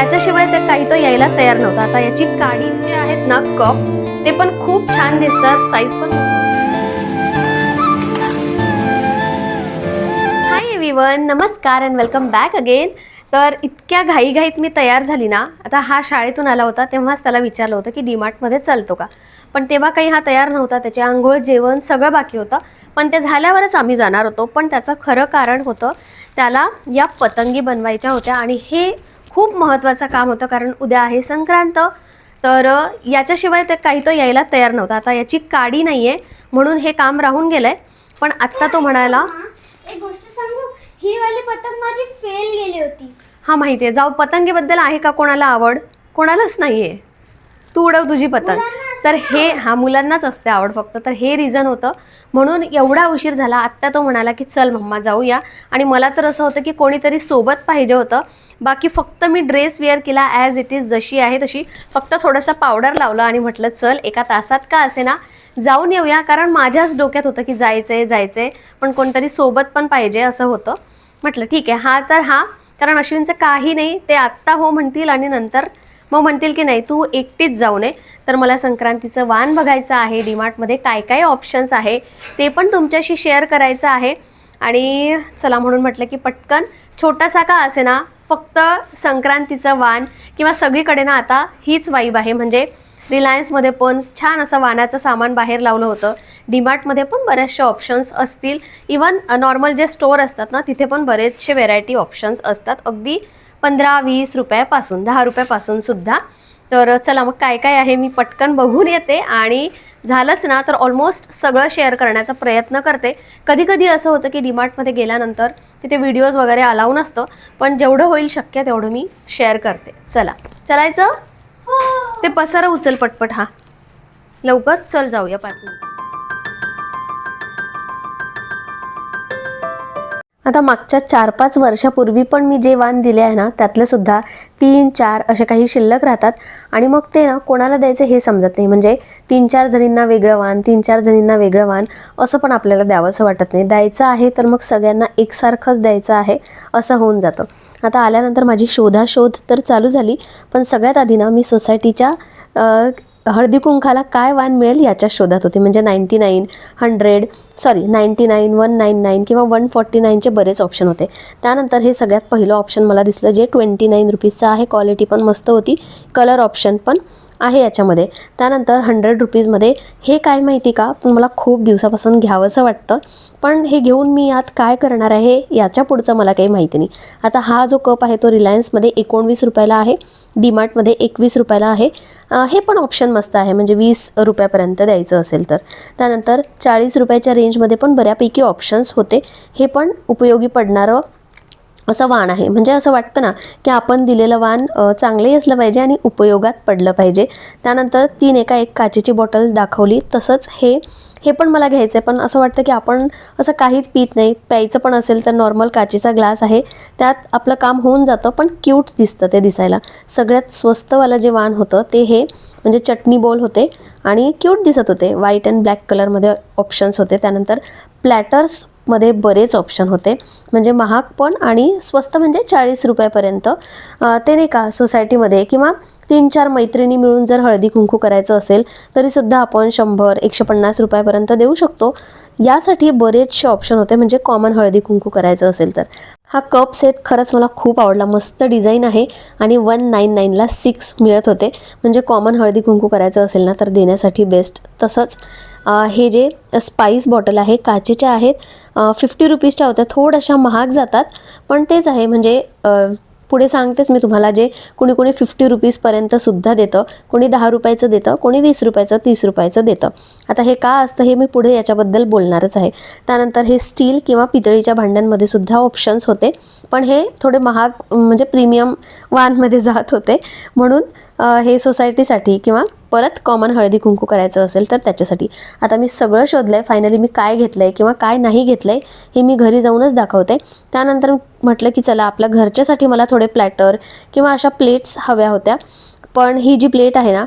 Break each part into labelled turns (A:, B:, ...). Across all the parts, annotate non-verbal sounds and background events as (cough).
A: याच्याशिवाय तर काही तो यायला तयार नव्हता. आता याची काडी जे आहेत ना कप ते पण खूप छान दिसतात साईज पण हाय एव्हरीवन नमस्कार अँड वेलकम बॅक अगेन तर इतक्या घाईघाईत मी तयार झाली ना आता हा शाळेतून आला होता तेव्हाच त्याला विचारलं होतं की डीमार्टमध्ये चालतो का? पण तेव्हा काही हा तयार नव्हता त्याचे आंघोळ जेवण सगळं बाकी होतं. पण ते झाल्यावरच आम्ही जाणार होतो पण त्याचं खरं कारण होतं त्याला या पतंगी बनवायच्या होत्या आणि हे खूप महत्त्वाचं काम होतं कारण उद्या आहे संक्रांत. तर याच्याशिवाय ते काही तो यायला तयार नव्हता. आता याची काडी नाही आहे म्हणून हे काम राहून गेलं आहे पण आत्ता तो म्हणाला
B: एक गोष्ट सांगू? ही वाली पतंग माझी फेल गेली होती.
A: हा माहिती आहे जाऊ पतंगीबद्दल आहे का कोणाला आवड? कोणालाच नाही आहे तू उडव तुझी पतंग. तर हे हा मुलांनाच असते आवड फक्त. तर हे रिझन होतं. म्हणून एवढा उशीर झाला आत्ता तो म्हणाला की चल मम्मा जाऊया. आणि मला तर असं होतं की कोणीतरी सोबत पाहिजे होतं. बाकी फक्त मी ड्रेस वेअर केला ॲज इट इज जशी आहे तशी. फक्त थोडासा पावडर लावला आणि म्हटलं चल एका तासात का असे ना? जाऊन येऊया. कारण माझ्याच डोक्यात होतं की जायचं आहे जायचं आहे पण कोणतरी सोबत पण पाहिजे असं होतं. म्हटलं ठीक आहे. हा तर हा. कारण अश्विनचं काही नाही. ते आत्ता हो म्हणतील आणि नंतर मग म्हणतील की नाही तू एकटीच जाऊ नये. तर मला संक्रांतीचं वाण बघायचं आहे. डीमार्टमध्ये काय काय ऑप्शन्स आहे ते पण तुमच्याशी शेअर करायचं आहे. आणि चला म्हणून म्हटलं की पटकन छोटासा का असे ना फक्त संक्रांतीचं वाण किंवा सगळीकडे ना आता हीच वाईब आहे. म्हणजे रिलायन्समध्ये पण छान असं वाण्याचं सामान बाहेर लावलं होतं. डीमार्टमध्ये पण बऱ्याचशा ऑप्शन्स असतील. इवन नॉर्मल जे स्टोअर असतात ना तिथे पण बरेचसे व्हेरायटी ऑप्शन्स असतात. अगदी पंधरा वीस रुपयापासून दहा रुपयापासून सुद्धा. तर चला मग काय काय आहे मी पटकन बघून येते आणि झालंच ना तर ऑलमोस्ट सगळं शेअर करण्याचा प्रयत्न करते. कधी कधी असं होतं की डीमार्टमध्ये गेल्यानंतर तिथे व्हिडिओज वगैरे अलाव नसतं पण जेवढं होईल शक्य तेवढं मी शेअर करते. चला. चलायचं? ते पसारा उचल पटपट हा. लवकर चल जाऊया पाच मिनिट. आता मागच्या चार पाच वर्षापूर्वी पण मी जे वाण दिले आहे ना त्यातले सुद्धा तीन चार असे काही शिल्लक राहतात. आणि मग ते ना कोणाला द्यायचं हे समजत नाही. म्हणजे तीन चार जणींना वेगळं वाण तीन चार जणींना वेगळं वाण असं पण आपल्याला द्यावंसं वाटत नाही. द्यायचं आहे तर मग सगळ्यांना एकसारखंच द्यायचं आहे असं होऊन जातं. आता आल्यानंतर माझी शोधाशोध तर चालू झाली पण सगळ्यात आधी ना मी सोसायटीच्या हळदी कुंखाला काय वाण मिळेल याच्या शोधात होते. म्हणजे ninety nine hundred sorry ninety nine one nine nine किंवा वन फॉर्टी नाईनचे बरेच ऑप्शन होते. त्यानंतर हे सगळ्यात पहिलं ऑप्शन मला दिसलं जे ट्वेंटी नाईन रुपीजचं आहे. क्वालिटी पण मस्त होती. कलर ऑप्शन पण आहे याच्यामध्ये. त्यानंतर हंड्रेड रुपीजमध्ये हे काय माहिती का? पण मला खूप दिवसापासून घ्यावंसं वाटतं. पण हे घेऊन मी यात काय करणार आहे याच्या पुढचं मला काही माहिती नाही. आता हा जो कप आहे तो रिलायन्समध्ये एकोणवीस रुपयाला आहे. डीमार्टमध्ये एकवीस रुपयाला आहे. हे पण ऑप्शन मस्त आहे. म्हणजे वीस रुपयापर्यंत द्यायचं असेल तर. त्यानंतर चाळीस रुपयाच्या रेंजमध्ये पण बऱ्यापैकी ऑप्शन्स होते. हे पण उपयोगी पडणारं असं वाण आहे. म्हणजे असं वाटतं ना की आपण दिलेलं वाण चांगलंही असलं पाहिजे आणि उपयोगात पडलं पाहिजे. त्यानंतर तीन एका एक काचेची बॉटल दाखवली. तसंच हे हे पण मला घ्यायचं आहे. पण असं वाटतं की आपण असं काहीच पित नाही. प्यायचं पण असेल तर नॉर्मल काचेचा ग्लास आहे. त्यात आपलं काम होऊन जातं पण क्यूट दिसतं ते दिसायला. सगळ्यात स्वस्तवालं जे वाण होतं ते हे म्हणजे चटणी बोल होते आणि क्यूट दिसत होते. व्हाईट अँड ब्लॅक कलरमध्ये ऑप्शन्स होते. त्यानंतर प्लॅटर्स मध्ये बरेच ऑप्शन होते. म्हणजे महाग पण आणि स्वस्त म्हणजे चाळीस रुपयापर्यंत. ते नाही का सोसायटीमध्ये किंवा तीन चार मैत्रिणी मिळून जर हळदी कुंकू करायचं असेल तरीसुद्धा आपण शंभर एकशे पन्नास रुपयापर्यंत देऊ शकतो. यासाठी बरेचसे ऑप्शन होते म्हणजे कॉमन हळदी कुंकू करायचं असेल तर. हा कप सेट खरंच मला खूप आवडला. मस्त डिझाईन आहे आणि वन नाईन नाईनला सिक्स मिळत होते. म्हणजे कॉमन हळदी कुंकू करायचं असेल ना तर देण्यासाठी बेस्ट तसंच. हे जे स्पाईस बॉटल आहे काचेच्या आहेत फिफ्टी रुपीजच्या होत्या. थोड्याशा महाग जातात पण तेच आहे. म्हणजे पुढे सांगतेच मी तुम्हाला जे कोणी कोणी फिफ्टी रुपीजपर्यंत सुद्धा देतं. कोणी दहा रुपयाचं देतं कोणी वीस रुपयाचं तीस रुपयाचं देतं. आता हे का असतं हे मी पुढे याच्याबद्दल बोलणारच आहे. त्यानंतर हे स्टील किंवा पितळीच्या भांड्यांमध्ये सुद्धा ऑप्शन्स होते. पण हे थोडे महाग म्हणजे प्रीमियम वानमध्ये जात होते. म्हणून हे सोसायटीसाठी किंवा परत कॉमन हळदी कुंकू करायचं असेल तर त्याच्यासाठी. आता मी सगळं शोधलं आहे फायनली मी काय घेतलं आहे किंवा काय नाही घेतलं आहे हे मी घरी जाऊनच दाखवते. त्यानंतर म्हटलं की चला आपल्या घरच्यासाठी मला थोडे प्लॅटर किंवा अशा प्लेट्स हव्या होत्या. पण ही जी प्लेट आहे ना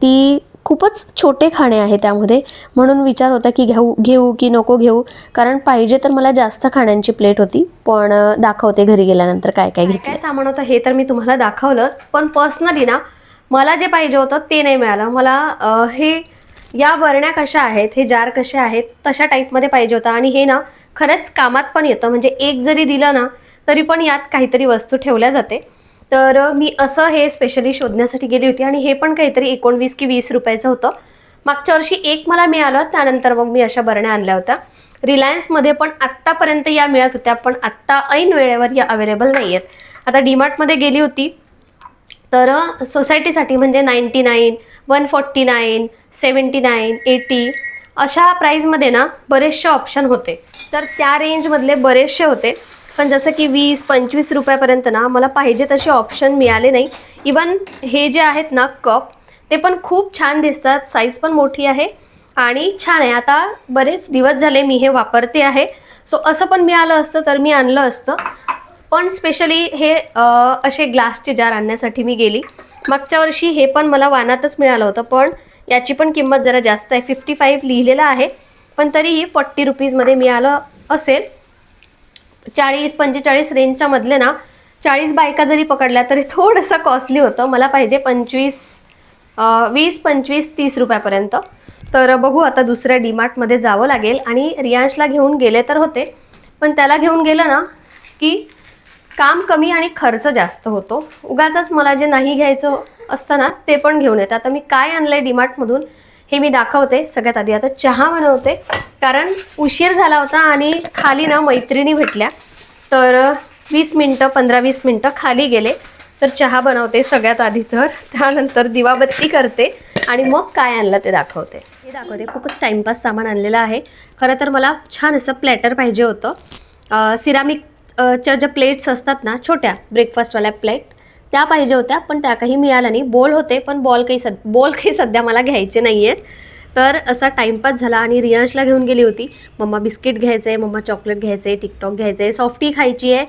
A: ती खूपच छोटे खाणे आहे त्यामध्ये. म्हणून विचार होता की घेऊ घेऊ की नको घेऊ. कारण पाहिजे तर मला जास्त खाण्यांची प्लेट होती. पण दाखवते घरी गेल्यानंतर काय काय काय सामान होतं हे तर मी तुम्हाला दाखवलंच. पण पर्सनली ना मला जे पाहिजे होतं ते नाही मिळालं. मला हे या बरण्या कशा आहेत हे जार कसे आहेत तशा टाईपमध्ये पाहिजे होतं. आणि हे ना खरंच कामात पण येतं. म्हणजे एक जरी दिलं ना तरी पण यात काहीतरी वस्तू ठेवल्या जाते. तर मी असं हे स्पेशली शोधण्यासाठी गेली होती. आणि हे पण काहीतरी एकोणवीस की वीस रुपयाचं होतं. मागच्या वर्षी एक मला मिळालं. त्यानंतर मग मी अशा बरण्या आणल्या होत्या. रिलायन्समध्ये पण आत्तापर्यंत या मिळत होत्या. पण आत्ता ऐन वेळेवर या अवेलेबल नाही आहेत आता डीमार्टमध्ये गेली होती. तर सोसायटीसाठी म्हणजे ninety nine one forty nine seventy nine eighty अशा प्राईजमध्ये ना बरेचसे ऑप्शन होते. तर त्या रेंजमधले बरेचसे होते. पण जसं की वीस पंचवीस रुपयापर्यंत ना मला पाहिजे तसे ऑप्शन मिळाले नाही. इवन हे जे आहेत ना कप ते पण खूप छान दिसतात. साईज पण मोठी आहे आणि छान आहे. आता बरेच दिवस झाले मी हे वापरते आहे. सो असं पण मिळालं असतं तर मी आणलं असतं. पण स्पेशली हे असे ग्लासचे जार आणण्यासाठी मी गेली. मागच्या वर्षी हे पण मला वानातच मिळालं होतं पण याची पण किंमत जरा जास्त आहे. फिफ्टी फाईव्ह लिहिलेलं आहे पण तरीही फोर्टी रुपीजमध्ये मिळालं असेल. चाळीस पंचेचाळीस रेंजच्या मधले ना चाळीस बायका जरी पकडल्या तरी थोडंसं कॉस्टली होतं. मला पाहिजे पंचवीस वीस पंचवीस तीस रुपयापर्यंत. तर बघू आता दुसऱ्या डीमार्टमध्ये जावं लागेल. आणि रियांशला घेऊन गेले तर होते. पण त्याला घेऊन गेलं ना की काम कमी आणि खर्च जास्त होतो. उगाचच मला जे नाही घ्यायचं असतं ना ते पण घेऊन येतं आता मी काय आणलं आहे डीमार्टमधून हे मी दाखवते. सगळ्यात आधी आता चहा बनवते. कारण उशीर झाला होता आणि खाली ना मैत्रिणी भेटल्या. तर वीस मिनटं पंधरा वीस मिनटं खाली गेले. तर चहा बनवते सगळ्यात आधी तर. त्यानंतर दिवाबत्ती करते आणि मग काय आणलं ते दाखवते. हे दाखवते. खूपच टाईमपास सामान आणलेलं आहे. खरं तर मला छान असं प्लॅटर पाहिजे होतं. सिरामिक च्या ज्या प्लेट्स असतात ना छोट्या ब्रेकफास्टवाल्या प्लेट त्या पाहिजे होत्या पण त्या काही मिळाल्या नाही. बॉल होते पण बॉल काही सद बॉल काही सध्या मला घ्यायचे नाही आहेत तर असा टाईमपास झाला आणि रियांशला घेऊन गेली होती. मम्मा बिस्किट घ्यायचं आहे मम्मा चॉकलेट घ्यायचं आहे टिकटॉक घ्यायचं आहे सॉफ्टी खायची आहे.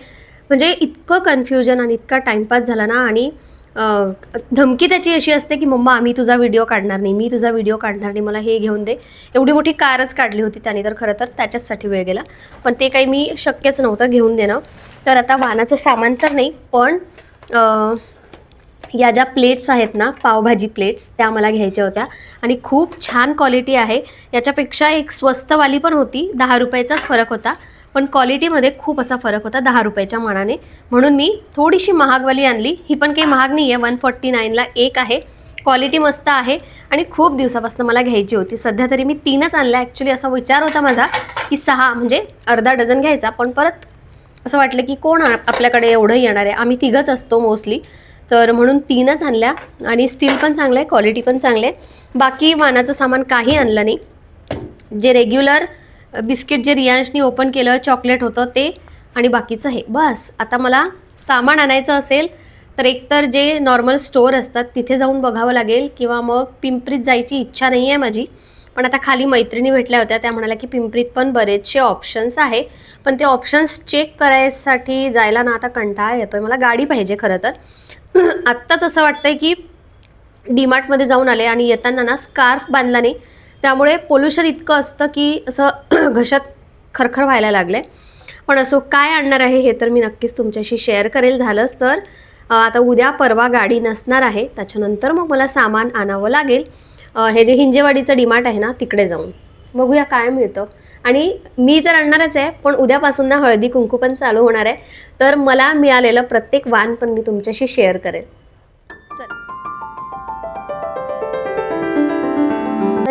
A: म्हणजे इतकं कन्फ्युजन आणि इतका टाईमपास झाला ना आणि धमकी त्याची अशी असते की मम्मा आम्ही तुझा व्हिडिओ काढणार नाही मी तुझा व्हिडिओ काढणार नाही मला हे घेऊन दे. एवढी मोठी कारच काढली होती त्याने तर खरं तर त्याच्याचसाठी वेळ गेला. पण ते काही मी शक्यच नव्हतं घेऊन देणं. तर आता वाहनाचं सामान तर नाही पण या ज्या प्लेट्स आहेत ना पावभाजी प्लेट्स त्या मला घ्यायच्या होत्या. आणि खूप छान क्वालिटी आहे. याच्यापेक्षा एक स्वस्तवाली पण होती दहा रुपयाचाच फरक होता. पण क्वालिटीमध्ये खूप असा फरक होता दहा रुपयाच्या मानाने. म्हणून मी थोडीशी महागवाली आणली. ही पण काही महाग नाही आहे वन फोर्टी नाईनला एक आहे. क्वालिटी मस्त आहे. आणि खूप दिवसापासून मला घ्यायची होती. सध्या तरी मी तीनच आणल्या. ॲक्च्युली असा विचार होता माझा की सहा म्हणजे अर्धा डझन घ्यायचा. पण परत असं वाटलं की कोण आपल्याकडे एवढं येणार आहे? आम्ही तिघंच असतो मोस्टली. तर म्हणून तीनच आणल्या. आणि स्टील पण चांगलं आहे. क्वालिटी पण चांगलं आहे. बाकी वानाचं सामान काही आणलं नाही. जे रेग्युलर बिस्किट जे रियांशनी ओपन केलं चॉकलेट होतं ते आणि बाकीचं हे. बस आता मला सामान आणायचं असेल तर एकतर जे नॉर्मल स्टोअर असतात तिथे जाऊन बघावं लागेल किंवा मग पिंपरीत जायची इच्छा नाही आहे माझी. पण आता खाली मैत्रिणी भेटल्या होत्या त्या म्हणाल्या की पिंपरीत पण बरेचसे ऑप्शन्स आहे. पण ते ऑप्शन्स चेक करायसाठी जायला ना आता कंटाळा येतोय. मला गाडी पाहिजे खरं तर. (clears throat) आत्ताच असं वाटतंय की डीमार्टमध्ये जाऊन आले आणि येताना ना स्कार्फ बांधला नाही. त्यामुळे पोल्युशन इतकं असतं की असं घशात खरखर व्हायला लागले. पण असो काय आणणार आहे हे तर मी नक्कीच तुमच्याशी शेअर करेल. झालंच तर आता उद्या परवा गाडी नसणार आहे. त्याच्यानंतर मग मला सामान आणावं लागेल. हे जे हिंजेवाडीचं डिमार्ट आहे ना तिकडे जाऊन. बघूया काय मिळतं. आणि मी तर आणणारच आहे पण उद्यापासून ना हळदी कुंकू पण चालू होणार आहे. तर मला मिळालेलं प्रत्येक वाण पण मी तुमच्याशी शेअर करेन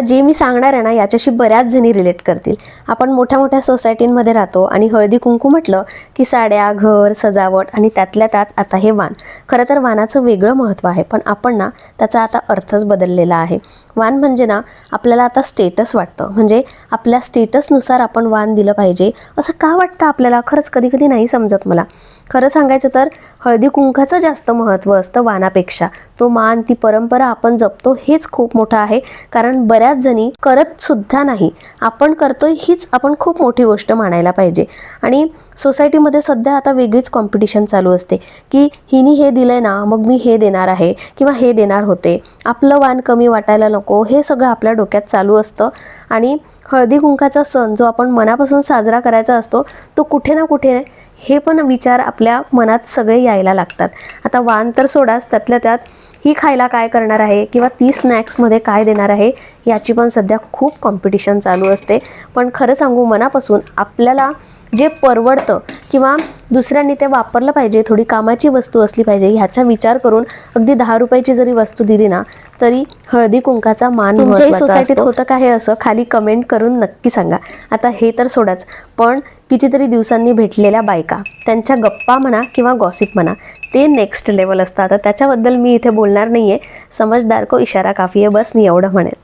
A: जे मी सांगणार आहे ना याच्याशी बऱ्याच जणी रिलेट करतील. आपण मोठ्या मोठ्या सोसायटींमध्ये राहतो आणि हळदी कुंकू म्हटलं की साड्या घर सजावट आणि त्यातल्या त्यात आता हे वाण. खरं तर वाणाचं वेगळं महत्त्व आहे पण आपण ना त्याचा आता अर्थच बदललेला आहे. वाण म्हणजे ना आपल्याला आता स्टेटस वाटतं. म्हणजे आपल्या स्टेटसनुसार आपण वाण दिलं पाहिजे. असं का वाटतं आपल्याला? खरंच कधी कधी नाही समजत मला. खरं सांगायचं तर हळदी कुंकाचं जास्त महत्त्व असतं वानापेक्षा. तो मान ती परंपरा आपण जपतो हेच खूप मोठं आहे. कारण बऱ्याच जणी करत सुद्धा नाही. आपण करतोय हीच आपण खूप मोठी गोष्ट मानायला पाहिजे. आणि सोसायटीमध्ये सध्या आता वेगळीच कॉम्पिटिशन चालू असते. की हिनी हे दिलंय ना मग मी हे देणार आहे किंवा हे देणार होते. आपलं वाण कमी वाटायला नको हे सगळं आपल्या डोक्यात चालू असतं. आणि हळदी कुंकाचा सण जो आपण मनापासून साजरा करायचा असतो तो कुठे ना कुठे हे पण विचार आपल्या मनात सगळे यायला लागतात. आता वाण तर सोडाच त्यातल्या त्यात ही खायला काय करणार आहे किंवा ती स्नॅक्समध्ये काय देणार आहे याची पण सध्या खूप कॉम्पिटिशन चालू असते. पण खरं सांगू मनापासून आपल्याला जे परवडतं किंवा दुसऱ्यांनी ते वापरलं पाहिजे थोडी कामाची वस्तू असली पाहिजे ह्याचा विचार करून अगदी दहा रुपयाची जरी वस्तू दिली ना तरी हळदी कुंकाचा मान तुमच्याही सोसायटीत होतं का हे असं? खाली कमेंट करून नक्की सांगा. आता हे तर सोडाच. पण कितीतरी दिवसांनी भेटलेल्या बायका त्यांच्या गप्पा म्हणा किंवा गॉसिप म्हणा ते नेक्स्ट लेवल असतं आता त्याच्याबद्दल मी इथे बोलणार नाही आहे समजदार को इशारा काफी आहे बस मी एवढं म्हणेल.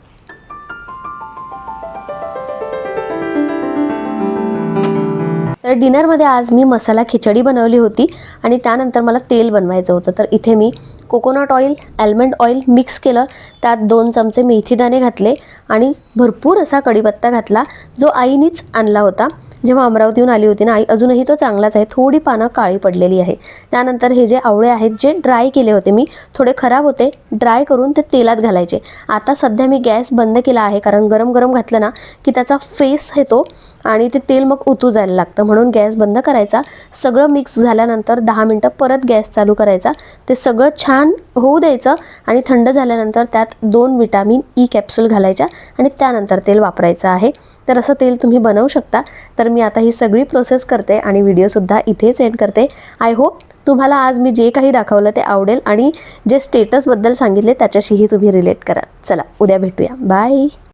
A: तर डिनरमध्ये आज मी मसाला खिचडी बनवली होती आणि त्यानंतर मला तेल बनवायचं होतं. तर इथे मी coconut oil almond oil mix केलं. त्यात दोन चमचे मेथीदाणे घातले आणि भरपूर असा कढीपत्ता घातला जो आईनीच आणला होता. जेव्हा अमरावतीहून आली होती ना आई अजूनही तो चांगलाच आहे थोडी पानं काळी पडलेली आहे. त्यानंतर हे जे आवळे आहेत जे ड्राय केले होते मी थोडे खराब होते ड्राय करून ते तेलात घालायचे. आता सध्या मी गॅस बंद केला आहे कारण गरम गरम घातलं ना की त्याचा फेस येतो आणि ते तेल मग उतू जायला लागतं. म्हणून गॅस बंद करायचा. सगळं मिक्स झाल्यानंतर दहा मिनटं परत गॅस चालू करायचा. ते सगळं छान होऊ द्यायचं आणि थंड झाल्यानंतर त्यात दोन विटामिन ई कॅप्सूल घालायच्या आणि त्यानंतर तेल वापरायचं आहे. तर असं तेल तुम्ही बनवू शकता. तर मी आता ही सगळी प्रोसेस करते आणि व्हिडिओसुद्धा इथेच एंड करते. आय होप तुम्हाला आज मी जे काही दाखवलं ते आवडेल आणि जे स्टेटसबद्दल सांगितले त्याच्याशीही तुम्ही रिलेट करा. चला उद्या भेटूया. बाय